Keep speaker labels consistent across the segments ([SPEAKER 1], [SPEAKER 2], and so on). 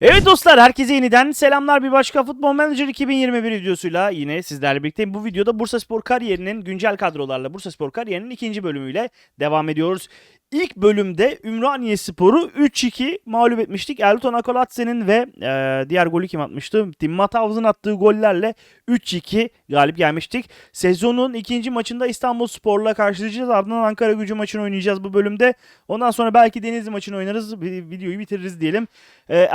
[SPEAKER 1] Evet dostlar herkese yeniden selamlar bir başka Futbol Manager 2021 videosuyla yine sizlerle birlikteyim. Bu videoda Bursa Spor kariyerinin güncel kadrolarla Bursa Spor kariyerinin ikinci bölümüyle devam ediyoruz. İlk bölümde Ümraniye Spor'u 3-2 mağlup etmiştik. Elton Akolatse'nin ve e, diğer golü kim atmıştı? Timmat Havz'ın attığı gollerle 3-2 galip gelmiştik. Sezonun ikinci maçında İstanbul Spor'la karşılaşacağız. Ardından Ankara gücü maçını oynayacağız bu bölümde. Ondan sonra belki Denizli maçını oynarız. Vi- Videoyu bitiririz diyelim. E,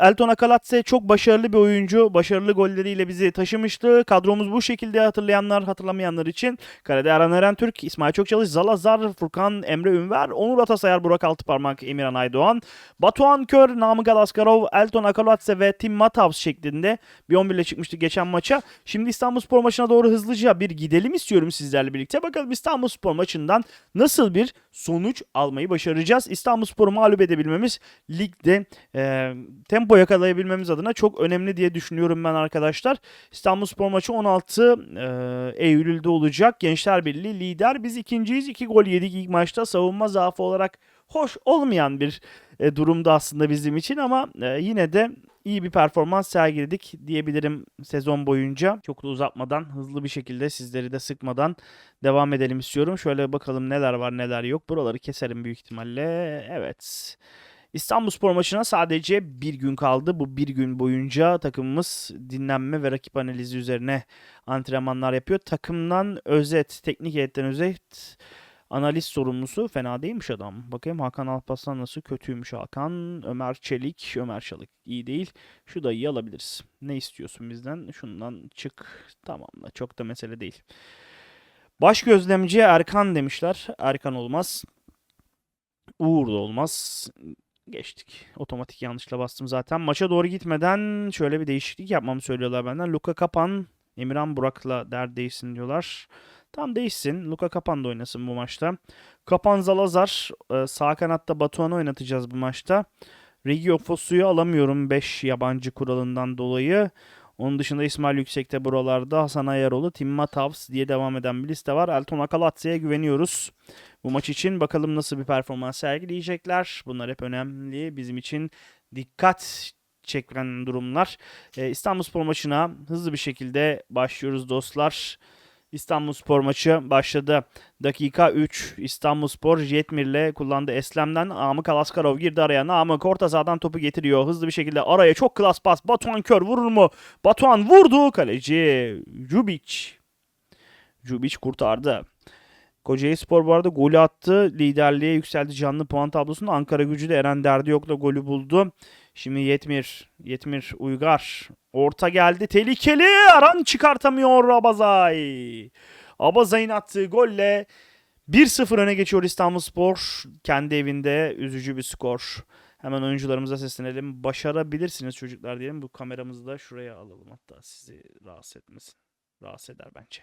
[SPEAKER 1] Elton, Akalatse çok başarılı bir oyuncu. Başarılı golleriyle bizi taşımıştı. Kadromuz bu şekilde hatırlayanlar hatırlamayanlar için. Kalede Aran Türk, İsmail Çokçalış, Zalazar, Furkan, Emre Ünver, Onur Atasayar, Burak Altıparmak, Emirhan Aydoğan, Batuhan Kör, Namık Alaskarov, Elton Akalatse ve Tim Matavs şeklinde bir 11 ile çıkmıştık geçen maça. Şimdi İstanbulspor maçına doğru hızlıca bir gidelim istiyorum sizlerle birlikte. Bakalım İstanbulspor maçından nasıl bir sonuç almayı başaracağız. İstanbulspor'u mağlup edebilmemiz ligde e, tempo yakalayabilmemiz adına çok önemli diye düşünüyorum ben arkadaşlar. İstanbulspor maçı 16 e, Eylül'de olacak. Gençler Birliği lider. Biz ikinciyiz. 2 gol yedik ilk maçta. Savunma zaafı olarak hoş olmayan bir e, durumda aslında bizim için ama e, yine de iyi bir performans sergiledik diyebilirim sezon boyunca. Çok da uzatmadan hızlı bir şekilde sizleri de sıkmadan devam edelim istiyorum. Şöyle bakalım neler var neler yok. Buraları keserim büyük ihtimalle. Evet. İstanbulspor maçına sadece bir gün kaldı. Bu bir gün boyunca takımımız dinlenme ve rakip analizi üzerine antrenmanlar yapıyor. Takımdan özet, teknik heyetten özet, analiz sorumlusu fena değilmiş adam. Bakayım Hakan Alparslan nasıl kötüymüş Hakan. Ömer Çelik, Ömer Çalık iyi değil. Şu da iyi alabiliriz. Ne istiyorsun bizden? Şundan çık. Tamam da çok da mesele değil. Baş gözlemci Erkan demişler. Erkan olmaz. Uğur da olmaz. Geçtik. Otomatik yanlışla bastım zaten. Maça doğru gitmeden şöyle bir değişiklik yapmamı söylüyorlar benden. Luka Kapan, Emirhan Burak'la der değişsin diyorlar. Tam değişsin. Luka Kapan da oynasın bu maçta. Kapan Zalazar. e, Sağ kanatta Batuhan'ı oynatacağız bu maçta. Regio Fosu'yu alamıyorum 5 yabancı kuralından dolayı. Onun dışında İsmail Yüksek'te buralarda Hasan Ayaroğlu, Timma Tavs diye devam eden bir liste var. Elton Akalatse'ye güveniyoruz. Bu maç için bakalım nasıl bir performans sergileyecekler. Bunlar hep önemli. Bizim için dikkat çeken durumlar. Ee, İstanbulspor maçına hızlı bir şekilde başlıyoruz dostlar. İstanbulspor maçı başladı. Dakika 3. İstanbulspor Jetmir ile kullandı Eslem'den. Amık Alaskarov girdi araya. Namık orta sahadan topu getiriyor. Hızlı bir şekilde araya çok klas pas. Batuhan Kör vurur mu? Batuhan vurdu. Kaleci Jubic. Jubic kurtardı. Kocaeli Spor bu arada golü attı. Liderliğe yükseldi canlı puan tablosunda. Ankara gücü de Eren Derdiyok'la golü buldu. Şimdi Yetmir. Yetmir Uygar. Orta geldi. Tehlikeli. Aran çıkartamıyor Abazay. Abazay'ın attığı golle 1-0 öne geçiyor İstanbulspor. Kendi evinde üzücü bir skor. Hemen oyuncularımıza seslenelim. Başarabilirsiniz çocuklar diyelim. Bu kameramızı da şuraya alalım hatta sizi rahatsız etmesin. Rahatsız eder bence.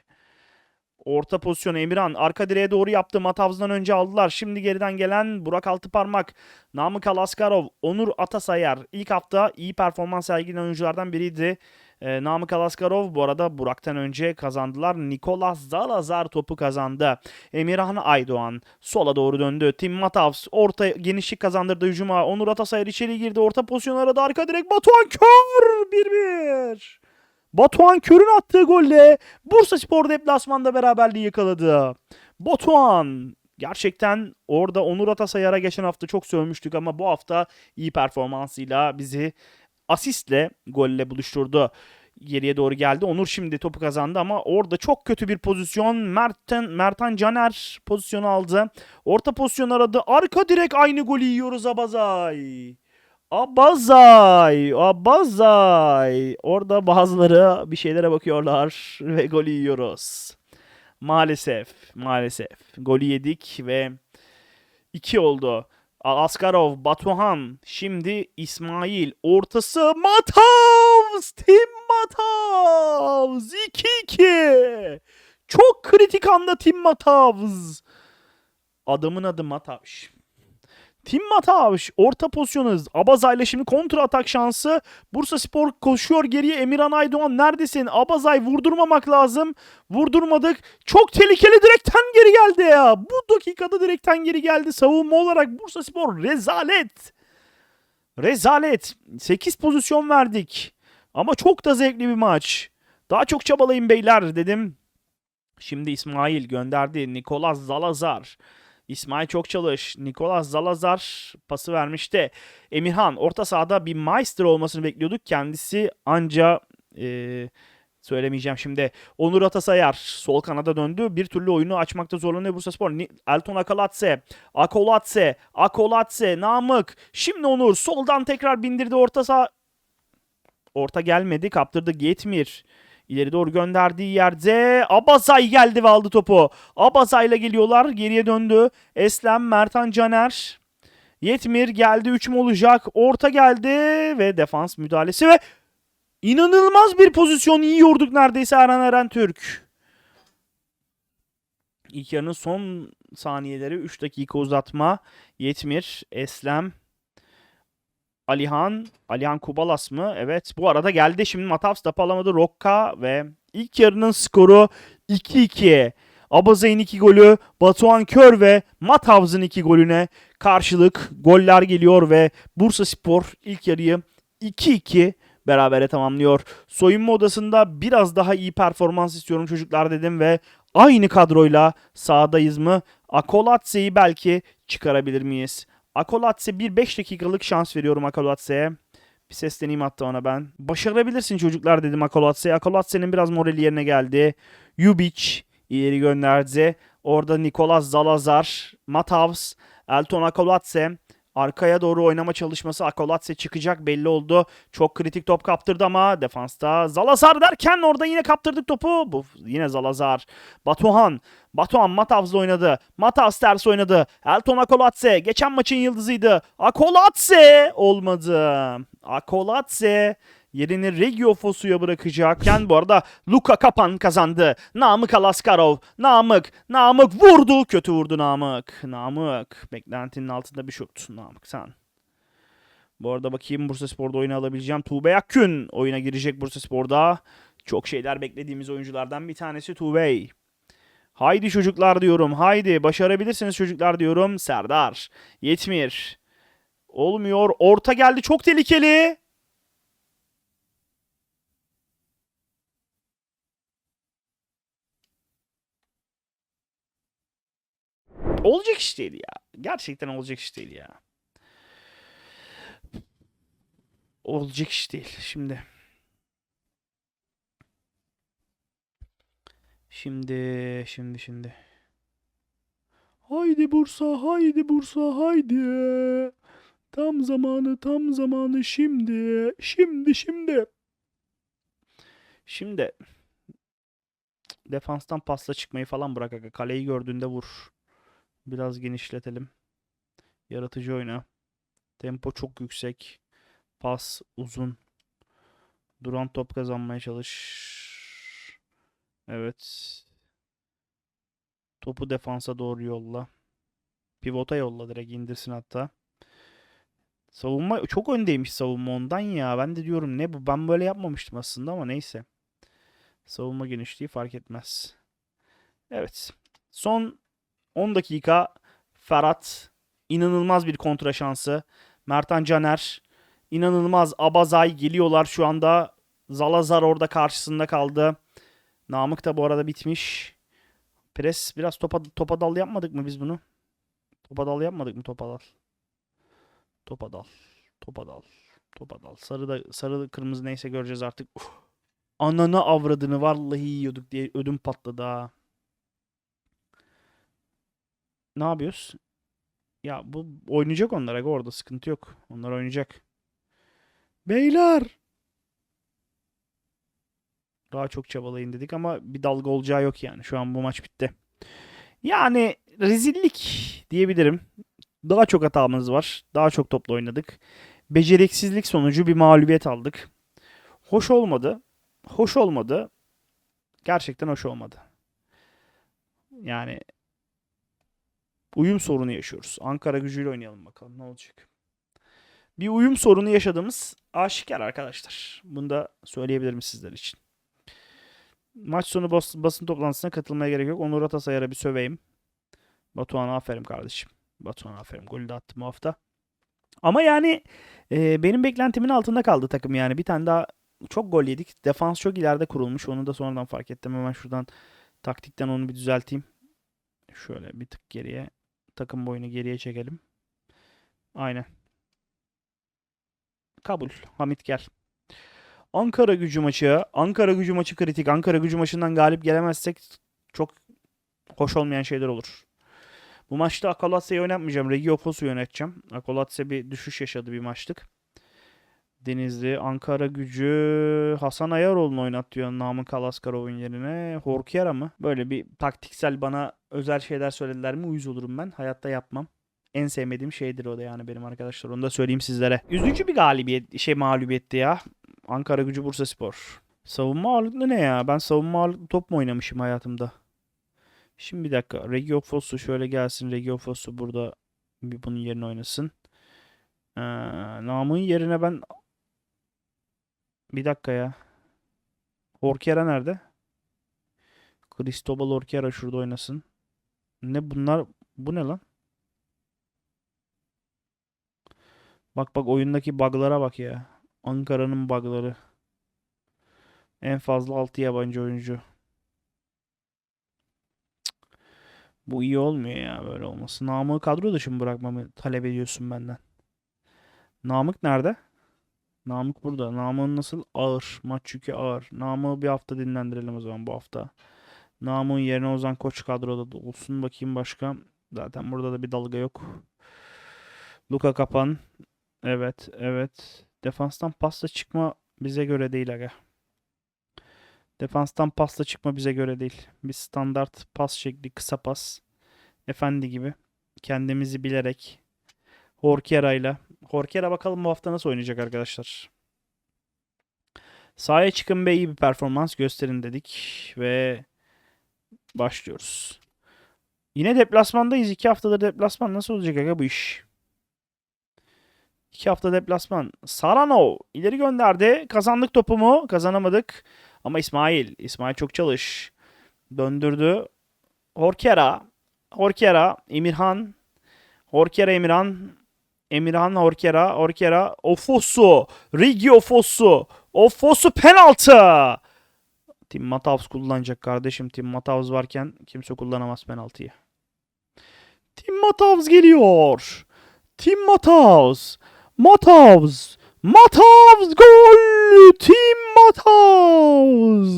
[SPEAKER 1] Orta pozisyon Emirhan. Arka direğe doğru yaptı. Matavz'dan önce aldılar. Şimdi geriden gelen Burak Altıparmak. Namık Alaskarov. Onur Atasayar. İlk hafta iyi performans sergileyen oyunculardan biriydi. Ee, Namık Alaskarov bu arada Burak'tan önce kazandılar. Nikolas Zalazar topu kazandı. Emirhan Aydoğan sola doğru döndü. Tim Matavs orta genişlik kazandırdı hücuma. Onur Atasayar içeri girdi. Orta pozisyon aradı. Arka direk Batuhan Kör 1-1. Batuhan Kör'ün attığı golle Bursa Spor deplasmanda beraberliği yakaladı. Batuhan gerçekten orada Onur Atasayar'a geçen hafta çok sövmüştük ama bu hafta iyi performansıyla bizi asistle golle buluşturdu. Geriye doğru geldi. Onur şimdi topu kazandı ama orada çok kötü bir pozisyon. Mertan, Mertan Caner pozisyonu aldı. Orta pozisyon aradı. Arka direk aynı golü yiyoruz Abazay. Abazay, Abazay. Orada bazıları bir şeylere bakıyorlar ve golü yiyoruz. Maalesef, maalesef. Golü yedik ve 2 oldu. Askarov, Batuhan, şimdi İsmail, ortası Matavs, Tim Matavs, 2-2. Çok kritik anda Tim Matavs. Adamın adı Matavs. Tim Matavş orta pozisyonu Abazay'la şimdi kontra atak şansı. Bursa Spor koşuyor geriye Emirhan Aydoğan neredesin? Abazay vurdurmamak lazım. Vurdurmadık. Çok tehlikeli direkten geri geldi ya. Bu dakikada direkten geri geldi. Savunma olarak Bursa Spor rezalet. Rezalet. 8 pozisyon verdik. Ama çok da zevkli bir maç. Daha çok çabalayın beyler dedim. Şimdi İsmail gönderdi. Nikolas Zalazar. İsmail çok çalış. Nikolas Zalazar pası vermişti. Emirhan orta sahada bir Meister olmasını bekliyorduk. Kendisi anca eee, söylemeyeceğim şimdi. Onur Atasayar sol kanada döndü. Bir türlü oyunu açmakta zorlanıyor Bursaspor. Ni- Elton Akalatse, Akolatse, Akolatse, Namık. Şimdi Onur soldan tekrar bindirdi orta saha. Orta gelmedi. Kaptırdı Getmir. İleri doğru gönderdiği yerde Abazay geldi ve aldı topu. Abazay'la geliyorlar. Geriye döndü. Eslem, Mertan Caner. Yetmir geldi. 3 mü olacak? Orta geldi ve defans müdahalesi ve inanılmaz bir pozisyon yiyorduk neredeyse Erhan Eren Türk. İlk yarının son saniyeleri 3 dakika uzatma. Yetmir, Eslem, Alihan, Alihan Kubalas mı? Evet. Bu arada geldi. Şimdi Matavs da alamadı. Rokka ve ilk yarının skoru 2-2. Abazay'ın 2 golü, Batuhan Kör ve Matavs'ın 2 golüne karşılık goller geliyor ve Bursa Spor ilk yarıyı 2-2 berabere tamamlıyor. Soyunma odasında biraz daha iyi performans istiyorum çocuklar dedim ve aynı kadroyla sahadayız mı? Akolatse'yi belki çıkarabilir miyiz? Akolatse bir 5 dakikalık şans veriyorum Akolatse'ye. Bir sesleneyim hatta ona ben. Başarabilirsin çocuklar dedim Akolatse'ye. Akolatse'nin biraz morali yerine geldi. Jubic ileri gönderdi. Orada Nikolas Zalazar, Matavs, Elton Akolatse arkaya doğru oynama çalışması Akolatse çıkacak belli oldu. Çok kritik top kaptırdı ama defansta Zalazar derken orada yine kaptırdık topu. Bu yine Zalazar. Batuhan. Batuhan Matavs'la oynadı. Matavs ters oynadı. Elton Akolatse geçen maçın yıldızıydı. Akolatse olmadı. Akolatse yerini Regio Fosu'ya bırakacakken bu arada Luka Kapan kazandı. Namık Alaskarov. Namık. Namık vurdu. Kötü vurdu Namık. Namık. Beklentinin altında bir şut. Namık sen. Bu arada bakayım Bursa Spor'da oyunu alabileceğim. Tuğbey Akgün oyuna girecek Bursa Spor'da. Çok şeyler beklediğimiz oyunculardan bir tanesi Tuğbey. Haydi çocuklar diyorum. Haydi başarabilirsiniz çocuklar diyorum. Serdar. Yetmir. Olmuyor. Orta geldi. Çok tehlikeli. Olacak iş değil ya. Gerçekten olacak iş değil ya. Olacak iş değil. Şimdi. Şimdi, şimdi, şimdi. Haydi Bursa, haydi Bursa, haydi. Tam zamanı, tam zamanı şimdi. Şimdi, şimdi. Şimdi. Defanstan pasla çıkmayı falan bırak. Kaleyi gördüğünde vur. Biraz genişletelim. Yaratıcı oyna. Tempo çok yüksek. Pas uzun. Duran top kazanmaya çalış. Evet. Topu defansa doğru yolla. Pivota yolla direkt indirsin hatta. Savunma çok öndeymiş savunma ondan ya. Ben de diyorum ne bu? Ben böyle yapmamıştım aslında ama neyse. Savunma genişliği fark etmez. Evet. Son 10 dakika Ferhat inanılmaz bir kontra şansı. Mertan Caner inanılmaz Abazay geliyorlar şu anda. Zalazar orada karşısında kaldı. Namık da bu arada bitmiş. Pres biraz topa, topa dal yapmadık mı biz bunu? Topa dal yapmadık mı topa dal? Topa dal. Topa dal. Topa dal. Sarı da sarı kırmızı neyse göreceğiz artık. Uf. Ananı avradını vallahi yiyorduk diye ödüm patladı ha. Ne yapıyoruz? Ya bu oynayacak onlar aga orada sıkıntı yok. Onlar oynayacak. Beyler. Daha çok çabalayın dedik ama bir dalga olacağı yok yani. Şu an bu maç bitti. Yani rezillik diyebilirim. Daha çok hatamız var. Daha çok topla oynadık. Beceriksizlik sonucu bir mağlubiyet aldık. Hoş olmadı. Hoş olmadı. Gerçekten hoş olmadı. Yani uyum sorunu yaşıyoruz. Ankara gücüyle oynayalım bakalım ne olacak. Bir uyum sorunu yaşadığımız aşikar arkadaşlar. Bunu da söyleyebilirim sizler için. Maç sonu bas- basın toplantısına katılmaya gerek yok. Onur Atasayar'a bir söveyim. Batuhan aferin kardeşim. Batuhan aferin. Golü de attı bu hafta. Ama yani e, benim beklentimin altında kaldı takım yani. Bir tane daha çok gol yedik. Defans çok ileride kurulmuş. Onu da sonradan fark ettim. Hemen şuradan taktikten onu bir düzelteyim. Şöyle bir tık geriye. Takım boyunu geriye çekelim. Aynen. Kabul. Hamit gel. Ankara gücü maçı. Ankara gücü maçı kritik. Ankara gücü maçından galip gelemezsek çok hoş olmayan şeyler olur. Bu maçta Akalatse'yi oynatmayacağım. Regio Fosu'yu yöneteceğim. Akalatse bir düşüş yaşadı bir maçlık. Denizli, Ankara gücü Hasan Ayaroğlu'nu oynatıyor Namık Alaskarov'un yerine. Horkiera mı? Böyle bir taktiksel bana özel şeyler söylediler mi uyuz olurum ben. Hayatta yapmam. En sevmediğim şeydir o da yani benim arkadaşlar. Onu da söyleyeyim sizlere. Üzücü bir galibiyet, şey mağlubiyetti ya. Ankara gücü Bursa Spor. Savunma ağırlıklı ne ya? Ben savunma ağırlıklı top mu oynamışım hayatımda? Şimdi bir dakika. Regio Fosu şöyle gelsin. Regio Fosu burada bir bunun yerine oynasın. Ee, Namık'ın yerine ben bir dakika ya. Orkera nerede? Cristobal Orkera şurada oynasın. Ne bunlar? Bu ne lan? Bak bak oyundaki bug'lara bak ya. Ankara'nın bug'ları. En fazla 6 yabancı oyuncu. Bu iyi olmuyor ya böyle olması. Namık'ı kadro dışı mı bırakmamı talep ediyorsun benden? Namık nerede? Namık burada. Namık'ın nasıl? Ağır. Maç yükü ağır. Namık'ı bir hafta dinlendirelim o zaman bu hafta. Namık'ın yerine Ozan Koç kadroda da olsun. Bakayım başka. Zaten burada da bir dalga yok. Luka Kapan. Evet, evet. Defanstan pasta çıkma bize göre değil aga. Defanstan pasta çıkma bize göre değil. Bir standart pas şekli, kısa pas. Efendi gibi. Kendimizi bilerek. Horkera'yla. Horkera bakalım bu hafta nasıl oynayacak arkadaşlar. Sahaya çıkın ve iyi bir performans gösterin dedik. Ve başlıyoruz. Yine deplasmandayız. İki haftadır deplasman. Nasıl olacak aga bu iş? İki hafta deplasman. Sarano ileri gönderdi. Kazandık topumu. Kazanamadık. Ama İsmail. İsmail çok çalış. Döndürdü. Horkera. Horkera. Emirhan. Horkera Emirhan. Emirhan Horkera. Horkera. Ofosu. Rigi Ofosu. Ofosu penaltı. Tim Matavs kullanacak kardeşim. Tim Matavs varken kimse kullanamaz penaltıyı. Tim Matavs geliyor. Tim Matavs. Matavs. Matavs gol. Tim Matavs.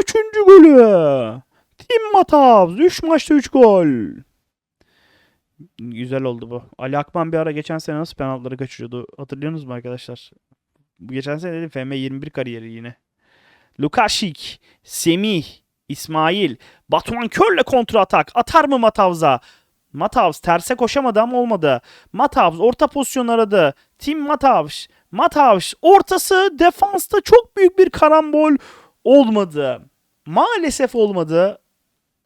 [SPEAKER 1] Üçüncü golü. Tim Matavs. Üç maçta üç gol. Güzel oldu bu. Ali Akman bir ara geçen sene nasıl penaltıları kaçırıyordu? Hatırlıyorsunuz mu arkadaşlar? Geçen sene dedim FM 21 kariyeri yine. Lukashik, Semih, İsmail, Batuhan Kör'le kontra atak. Atar mı Matavs'a? Matavs terse koşamadı ama olmadı. Matavs orta pozisyon aradı. Tim Matavs. Matavs ortası defansta çok büyük bir karambol olmadı. Maalesef olmadı.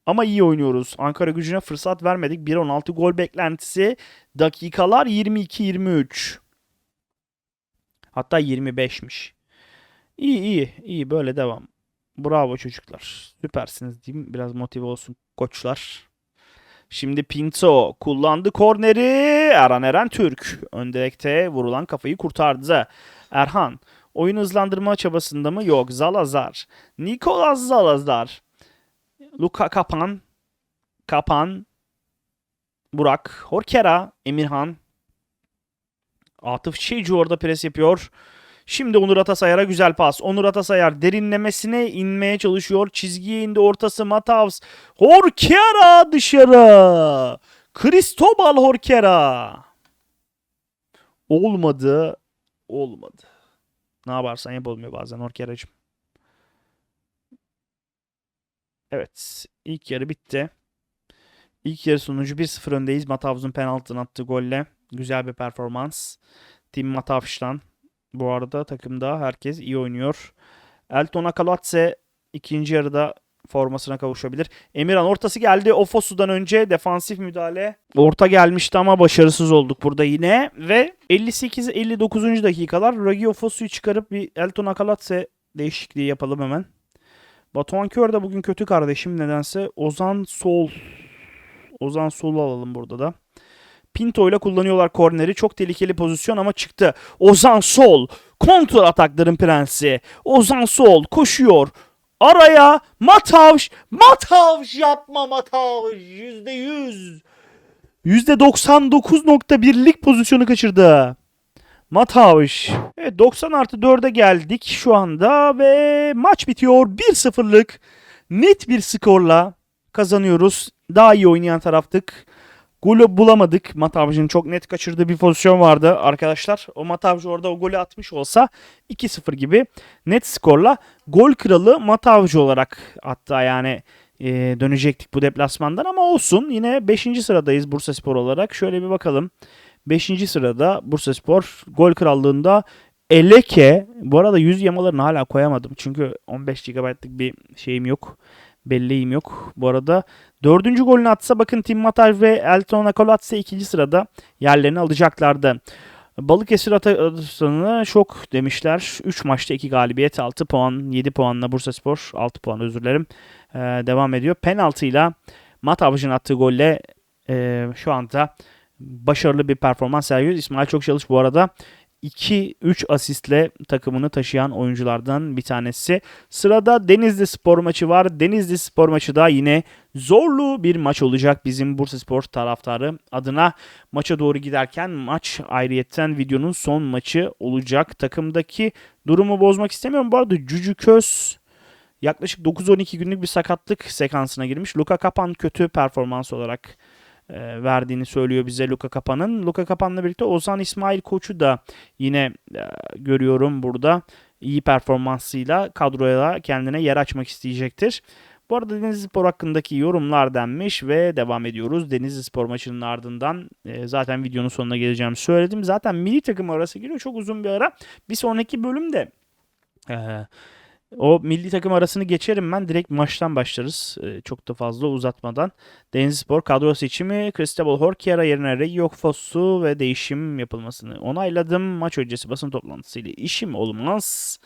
[SPEAKER 1] Ama iyi oynuyoruz. Ankara gücüne fırsat vermedik. 1-16 gol beklentisi. Dakikalar 22-23. Hatta 25'miş. İyi iyi iyi böyle devam. Bravo çocuklar. Süpersiniz diyeyim. Biraz motive olsun koçlar. Şimdi Pinto kullandı korneri. Erhan Eren Türk. Ön vurulan kafayı kurtardı. Erhan oyun hızlandırma çabasında mı? Yok. Zalazar. Nikolas Zalazar. Luka Kapan. Kapan. Burak. Horkera. Emirhan. Atıf Şeyci orada pres yapıyor. Şimdi Onur Atasayar'a güzel pas. Onur Atasayar derinlemesine inmeye çalışıyor. Çizgiye indi ortası Matavs. Horkera dışarı. Cristobal Horkera. Olmadı. Olmadı. Ne yaparsan yap olmuyor bazen Horkera'cığım. Evet. ilk yarı bitti. İlk yarı sonucu 1-0 öndeyiz. Matavs'un penaltını attığı golle. Güzel bir performans. Tim Matavs'tan. Bu arada takımda herkes iyi oynuyor. Elton Akalatse ikinci yarıda formasına kavuşabilir. Emirhan ortası geldi. Ofosu'dan önce defansif müdahale. Orta gelmişti ama başarısız olduk burada yine. Ve 58-59. dakikalar Ragi Ofosu'yu çıkarıp bir Elton Akalatse değişikliği yapalım hemen. Batuhan Kör de bugün kötü kardeşim nedense. Ozan Sol. Ozan Sol'u alalım burada da. Pinto ile kullanıyorlar korneri. Çok tehlikeli pozisyon ama çıktı. Ozan Sol. Kontrol atakların prensi. Ozan Sol koşuyor. Araya Matavş. Matavş yapma Matavş. Yüzde yüz. Yüzde 99.1'lik pozisyonu kaçırdı. Matavş. Evet 90 artı 4'e geldik şu anda ve maç bitiyor. 1-0'lık net bir skorla kazanıyoruz. Daha iyi oynayan taraftık. Golü bulamadık. Matavcı'nın çok net kaçırdığı bir pozisyon vardı arkadaşlar. O Matavcı orada o golü atmış olsa 2-0 gibi net skorla gol kralı Matavcı olarak hatta yani e, dönecektik bu deplasmandan ama olsun. Yine 5. sıradayız Bursaspor olarak. Şöyle bir bakalım. 5. sırada Bursaspor gol krallığında Eleke. Bu arada yüz yamalarını hala koyamadım. Çünkü 15 GB'lık bir şeyim yok. Belleğim yok. Bu arada dördüncü golünü atsa bakın Tim Matar ve Elton Akolatse ikinci sırada yerlerini alacaklardı. Balıkesir Atasan'a şok demişler. 3 maçta 2 galibiyet 6 puan 7 puanla Bursaspor 6 puan özür dilerim ee, devam ediyor. Penaltıyla Matavcı'nın attığı golle e, şu anda başarılı bir performans sergiliyor. İsmail çok çalış bu arada 2-3 asistle takımını taşıyan oyunculardan bir tanesi. Sırada Denizli Spor maçı var. Denizli Spor maçı da yine zorlu bir maç olacak bizim Bursaspor taraftarı adına. Maça doğru giderken maç ayrıyetten videonun son maçı olacak. Takımdaki durumu bozmak istemiyorum. Bu arada Cücü Köz yaklaşık 9-12 günlük bir sakatlık sekansına girmiş. Luka Kapan kötü performans olarak verdiğini söylüyor bize Luka Kapan'ın. Luka Kapan'la birlikte Ozan İsmail Koç'u da yine e, görüyorum burada. iyi performansıyla kadroya kendine yer açmak isteyecektir. Bu arada Denizli Spor hakkındaki yorumlar denmiş ve devam ediyoruz. Denizli Spor maçının ardından e, zaten videonun sonuna geleceğimi söyledim. Zaten milli takım arası giriyor. Çok uzun bir ara. Bir sonraki bölümde e, o milli takım arasını geçerim ben. Direkt maçtan başlarız. Ee, çok da fazla uzatmadan. Denizlispor kadro seçimi Cristobal Horkiera yerine Reggio Fossu ve değişim yapılmasını onayladım. Maç öncesi basın toplantısıyla işim olmaz.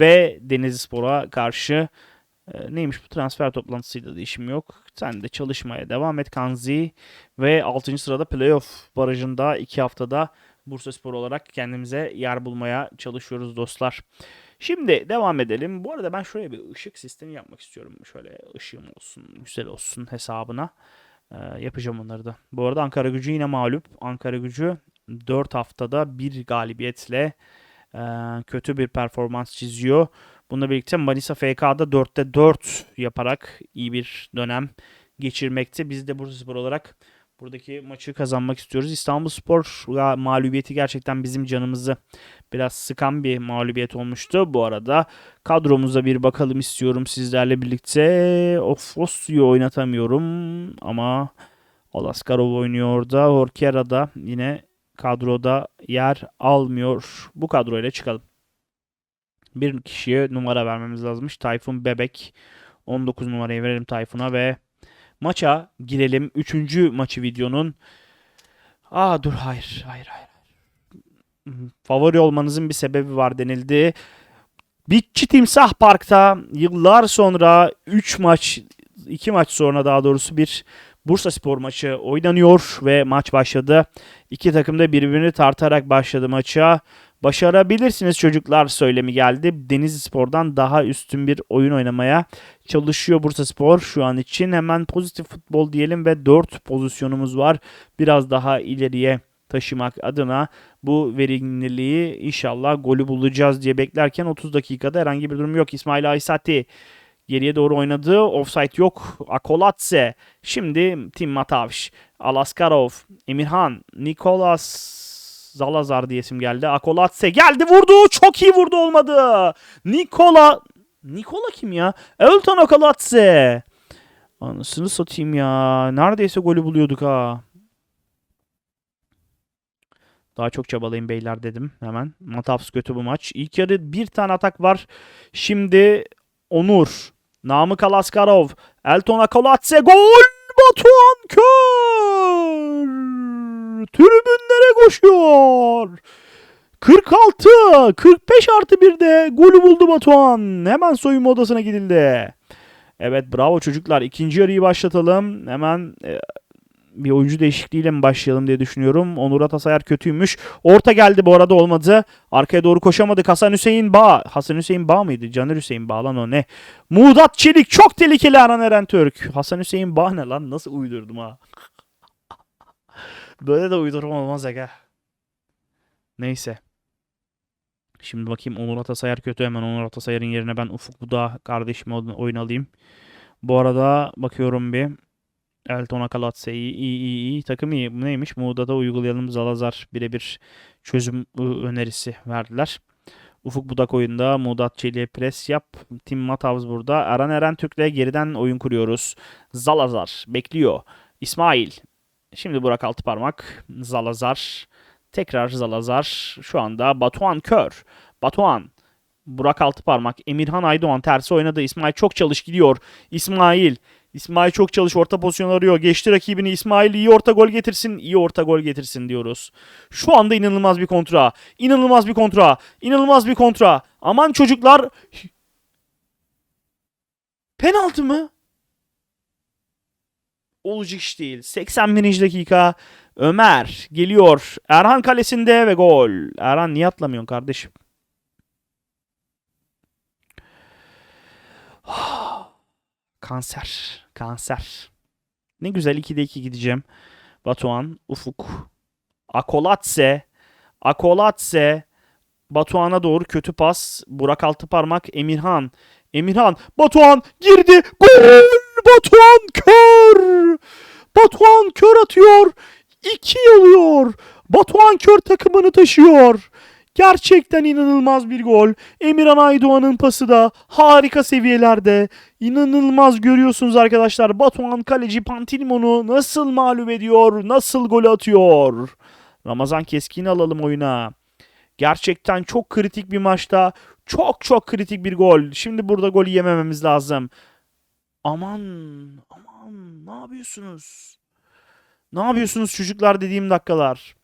[SPEAKER 1] Ve Denizlispor'a karşı e, neymiş bu transfer toplantısıyla da işim yok. Sen de çalışmaya devam et Kanzi. Ve 6. sırada playoff barajında 2 haftada Bursaspor olarak kendimize yer bulmaya çalışıyoruz dostlar. Şimdi devam edelim. Bu arada ben şuraya bir ışık sistemi yapmak istiyorum. Şöyle ışığım olsun, güzel olsun hesabına. Ee, yapacağım onları da. Bu arada Ankara gücü yine mağlup. Ankara gücü 4 haftada bir galibiyetle e, kötü bir performans çiziyor. Bununla birlikte Manisa FK'da 4'te 4 yaparak iyi bir dönem geçirmekte. Biz de Bursaspor olarak buradaki maçı kazanmak istiyoruz. İstanbul Spor mağlubiyeti gerçekten bizim canımızı biraz sıkan bir mağlubiyet olmuştu. Bu arada kadromuza bir bakalım istiyorum sizlerle birlikte. Of Osu'yu oynatamıyorum ama Olaskarov oynuyor orada. Horkera da yine kadroda yer almıyor. Bu kadroyla çıkalım. Bir kişiye numara vermemiz lazımmış. Tayfun Bebek. 19 numarayı verelim Tayfun'a ve maça girelim. Üçüncü maçı videonun. Aa dur hayır hayır hayır. Favori olmanızın bir sebebi var denildi. Bitçi Timsah Park'ta yıllar sonra 3 maç 2 maç sonra daha doğrusu bir Bursa Spor maçı oynanıyor ve maç başladı. İki takım da birbirini tartarak başladı maça. Başarabilirsiniz çocuklar söylemi geldi. Denizli Spor'dan daha üstün bir oyun oynamaya çalışıyor Bursa Spor şu an için. Hemen pozitif futbol diyelim ve 4 pozisyonumuz var. Biraz daha ileriye taşımak adına bu verimliliği inşallah golü bulacağız diye beklerken 30 dakikada herhangi bir durum yok. İsmail Aysati geriye doğru oynadı. Offside yok. Akolatse. Şimdi Tim Matavş. Alaskarov. Emirhan. Nikolas Zalazar diyesim geldi. Akolatse geldi vurdu. Çok iyi vurdu olmadı. Nikola Nikola kim ya? Elton Akolatse. Anasını satayım ya. Neredeyse golü buluyorduk ha. Daha çok çabalayın beyler dedim hemen. Matavs kötü bu maç. İlk yarı bir tane atak var. Şimdi Onur. Namık Alaskarov. Elton Akolatse gol. Batuhan Kör. Tribünlere koşuyor. 46. 45 artı 1'de golü buldu Batuhan. Hemen soyunma odasına gidildi. Evet bravo çocuklar. İkinci yarıyı başlatalım. Hemen e, bir oyuncu değişikliğiyle mi başlayalım diye düşünüyorum. Onur Atasayar kötüymüş. Orta geldi bu arada olmadı. Arkaya doğru koşamadık. Hasan Hüseyin Bağ. Hasan Hüseyin Bağ mıydı? Caner Hüseyin Bağ lan o ne? Muğdat Çelik çok tehlikeli Aran Eren Türk. Hasan Hüseyin Bağ ne lan? Nasıl uydurdum ha? Böyle de uydurma olmaz aga. Neyse. Şimdi bakayım Onur Atasayar kötü. Hemen Onur Atasayar'ın yerine ben Ufuk Buda kardeşime oyun alayım. Bu arada bakıyorum bir. Elton Akalatse iyi, iyi, iyi, iyi. Takım iyi. Bu neymiş? Muğda'da uygulayalım Zalazar birebir çözüm ı, önerisi verdiler. Ufuk Budak oyunda. Muğdat Çelik'e pres yap. Tim Matavs burada. Eren Eren Türk'le geriden oyun kuruyoruz. Zalazar bekliyor. İsmail. Şimdi Burak Altıparmak. Zalazar. Tekrar Zalazar. Şu anda Batuhan Kör. Batuhan. Burak Altıparmak. Emirhan Aydoğan tersi oynadı. İsmail çok çalış gidiyor. İsmail. İsmail çok çalış orta pozisyon arıyor. Geçti rakibini İsmail iyi orta gol getirsin. iyi orta gol getirsin diyoruz. Şu anda inanılmaz bir kontra. İnanılmaz bir kontra. İnanılmaz bir kontra. Aman çocuklar. Penaltı mı? Olacak iş değil. 81. dakika. Ömer geliyor. Erhan kalesinde ve gol. Erhan niye atlamıyorsun kardeşim? Kanser. Kanser. Ne güzel 2'de 2 gideceğim. Batuhan, Ufuk, Akolatse, Akolatse, Batuhan'a doğru kötü pas. Burak Altıparmak, Emirhan. Emirhan, Batuhan girdi. Gol! Batuhan kör! Batuhan kör atıyor. 2 alıyor. Batuhan kör takımını taşıyor. Gerçekten inanılmaz bir gol. Emirhan Aydoğan'ın pası da harika seviyelerde. İnanılmaz görüyorsunuz arkadaşlar. Batuhan kaleci Pantilimon'u nasıl mağlup ediyor, nasıl gol atıyor. Ramazan Keskin'i alalım oyuna. Gerçekten çok kritik bir maçta. Çok çok kritik bir gol. Şimdi burada golü yemememiz lazım. Aman, aman ne yapıyorsunuz? Ne yapıyorsunuz çocuklar dediğim dakikalar.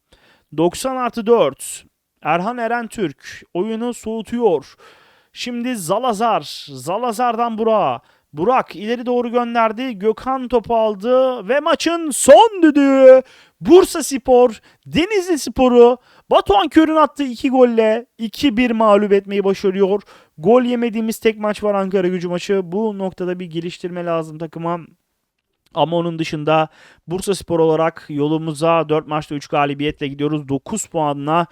[SPEAKER 1] 90 artı 4. Erhan Eren Türk oyunu soğutuyor. Şimdi Zalazar. Zalazar'dan Burak. Burak ileri doğru gönderdi. Gökhan topu aldı ve maçın son düdüğü. Bursa Spor, Denizli Spor'u Batuhan Kör'ün attığı iki golle 2-1 mağlup etmeyi başarıyor. Gol yemediğimiz tek maç var Ankara gücü maçı. Bu noktada bir geliştirme lazım takıma. Ama onun dışında Bursa Spor olarak yolumuza 4 maçta 3 galibiyetle gidiyoruz. 9 puanla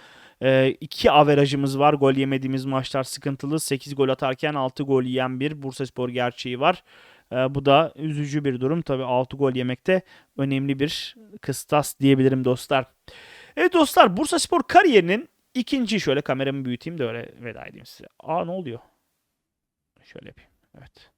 [SPEAKER 1] 2 averajımız var. Gol yemediğimiz maçlar sıkıntılı. 8 gol atarken 6 gol yiyen bir Bursa Spor gerçeği var. E, bu da üzücü bir durum. Tabii 6 gol yemekte önemli bir kıstas diyebilirim dostlar. Evet dostlar Bursa Spor kariyerinin ikinci şöyle kameramı büyüteyim de öyle veda edeyim size. Aa ne oluyor? Şöyle yapayım. Evet.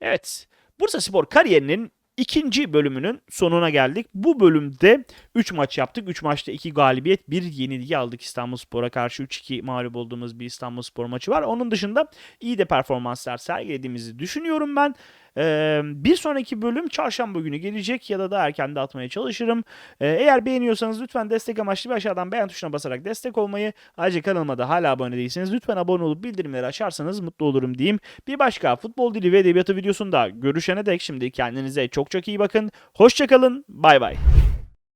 [SPEAKER 1] Evet. Bursa Spor kariyerinin ikinci bölümünün sonuna geldik. Bu bölümde 3 maç yaptık. 3 maçta 2 galibiyet, 1 yenilgi aldık İstanbulspor'a karşı 3-2 mağlup olduğumuz bir İstanbulspor maçı var. Onun dışında iyi de performanslar sergilediğimizi düşünüyorum ben. Ee, bir sonraki bölüm çarşamba günü gelecek ya da daha erken de atmaya çalışırım. Ee, eğer beğeniyorsanız lütfen destek amaçlı bir aşağıdan beğen tuşuna basarak destek olmayı. Ayrıca kanalıma da hala abone değilseniz lütfen abone olup bildirimleri açarsanız mutlu olurum diyeyim. Bir başka futbol dili ve edebiyatı videosunda görüşene dek şimdi kendinize çok çok iyi bakın. Hoşçakalın. Bay bay.